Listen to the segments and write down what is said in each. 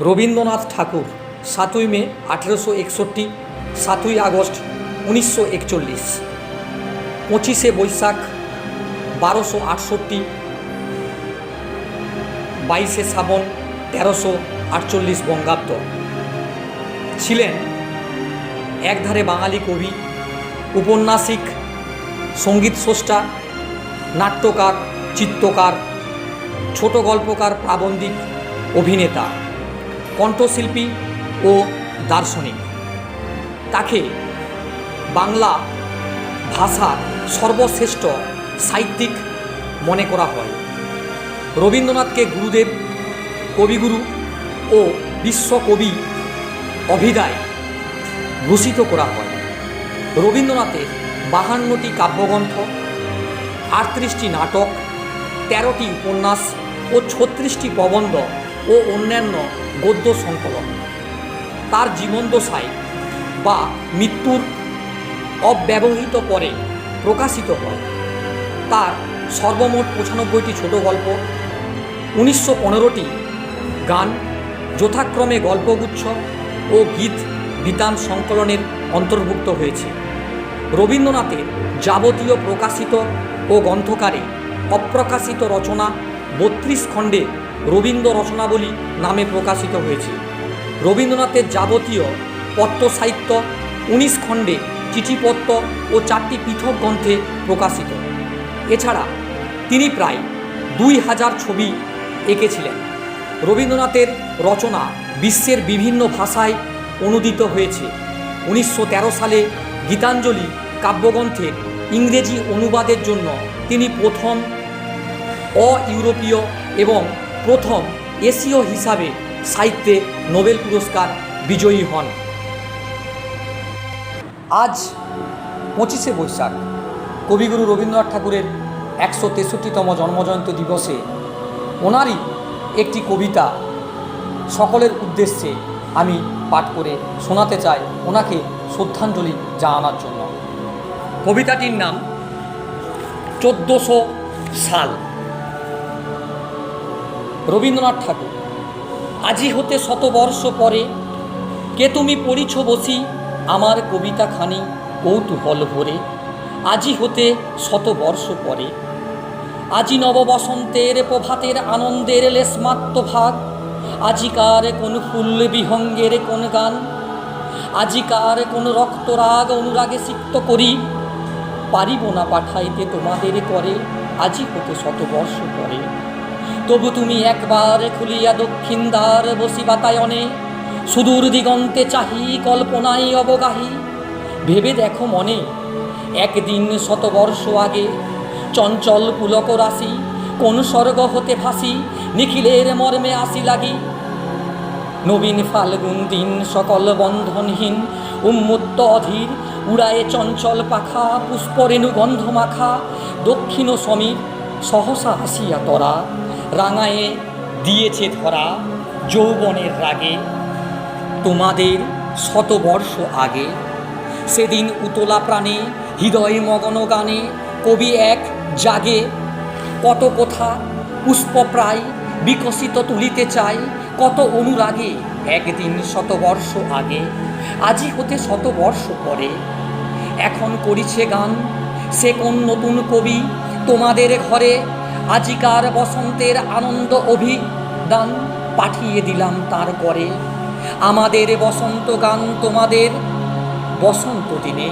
রবীন্দ্রনাথ ঠাকুর, সাতই মে আঠেরোশো একষট্টি, সাতই আগস্ট উনিশশো একচল্লিশ। পঁচিশে বৈশাখ বারোশো আটষট্টি। বাইশে শ্রাবণ তেরোশো আটচল্লিশ বঙ্গাব্দ। ছিলেন একধারে বাঙালি কবি, উপন্যাসিক, সংগীত স্রষ্টা, নাট্যকার, চিত্রকার, ছোট গল্পকার, প্রাবন্ধিক, অভিনেতা। কণ্ঠশিল্পী ও দার্শনিক। তাকে বাংলা ভাষার সর্বশ্রেষ্ঠ সাহিত্যিক মনে করা হয়। রবীন্দ্রনাথকে গুরুদেব, কবিগুরু ও বিশ্বকবি অভিধায় ভূষিত করা হয়। রবীন্দ্রনাথের বাহান্নটি কাব্যগ্রন্থ, আটত্রিশটি নাটক, তেরোটি উপন্যাস ও ছত্রিশটি প্রবন্ধ ও অন্যান্য গদ্য সংকলন, তার জীবনদশায় বা মৃত্যুর অব্যবহৃত পরে প্রকাশিত হয়। তার সর্বমোট পঁচানব্বইটি ছোট গল্প, উনিশশো পনেরোটি গান, যথাক্রমে গল্পগুচ্ছ ও গীত বিতান সংকলনের অন্তর্ভুক্ত হয়েছে। রবীন্দ্রনাথের যাবতীয় প্রকাশিত ও গ্রন্থকারে অপ্রকাশিত রচনা বত্রিশ খণ্ডে রবীন্দ্র রচনাবলী নামে প্রকাশিত হয়েছে। রবীন্দ্রনাথের যাবতীয় পত্র সাহিত্য উনিশ খণ্ডে চিঠিপত্র ও চারটি পৃথক গ্রন্থে প্রকাশিত। এছাড়া তিনি প্রায় দুই হাজার ছবি এঁকেছিলেন। রবীন্দ্রনাথের রচনা বিশ্বের বিভিন্ন ভাষায় অনুদিত হয়েছে। উনিশশো তেরো সালে গীতাঞ্জলি কাব্যগ্রন্থের ইংরেজি অনুবাদের জন্য তিনি প্রথম অ ইউরোপীয় এবং প্রথম এশীয় হিসাবে সাহিত্যে নোবেল পুরস্কার বিজয়ী হন। আজ পঁচিশে বৈশাখ। কবিগুরু রবীন্দ্রনাথ ঠাকুরের একশো তেষট্টিতম জন্মজয়ন্তী দিবসে ওনারই একটি কবিতা সকলের উদ্দেশ্যে আমি পাঠ করে শোনাতে চাই ওনাকে শ্রদ্ধাঞ্জলি জানানোর জন্য। কবিতাটির নাম চোদ্দোশো সাল। রবীন্দ্রনাথ ঠাকুর, আজি হতে শতবর্ষ পরে কে তুমি পড়িছ বসি আমার কবিতা খানি কৌতূহল ভরে। আজি হতে শতবর্ষ পরে, আজি নববসন্তের প্রভাতের আনন্দের লেশমাত্র ভাগ, আজিকার কোন ফুল বিহঙ্গের কোন গান, আজিকার কোন রক্তরাগ অনুরাগে সিক্ত করি, পারিব না পাঠাইতে তোমাদের করে, আজি হতে শতবর্ষ পরে। তবু তুমি একবার খুলিয়া দক্ষিণ দ্বার বসি বাতায়নে সুদূর দিগন্তে চাহি, কল্পনায় অবগাহী। ভেবে দেখো মনে, একদিন শতবর্ষ আগে চঞ্চল পুলক রাশি, কোন স্বর্গ হতে ভাসি, নিখিলের মর্মে আসি লাগি। নবীন ফাল্গুন দিন সকল বন্ধনহীন, উন্মত্ত অধীর, উড়ায়ে চঞ্চল পাখা, পুষ্পরেণু গন্ধ মাখা দক্ষিণ সমীর সহসা আসিয়া তরা। রাঙায়ে দিয়েছে ধরা যৌবনের রাগে। তোমাদের শতবর্ষ আগে সেদিন উতলা প্রাণে, হৃদয় মগন গানে, কবি এক জাগে, কত কথা পুষ্পপ্রায় বিকশিত তুলিতে চাই, কত অনুরাগে একদিন শতবর্ষ আগে, আজি হতে শতবর্ষ পরে। এখন করিছে গান, সে কোন নতুন কবি তোমাদের ঘরে আজিকার বসন্তের আনন্দ অভিদান পাঠিয়ে দিলাম তার করে আমাদের বসন্ত গান তোমাদের বসন্ত দিনে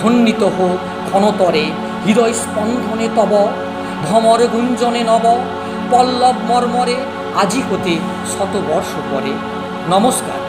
ধ্বন্বিত হোক ক্ষণতরে, হৃদয় স্পন্দনে তব, ভ্রমর গুঞ্জনে নব, পল্লব মর্মরে আজি হতে শতবর্ষ পরে। নমস্কার।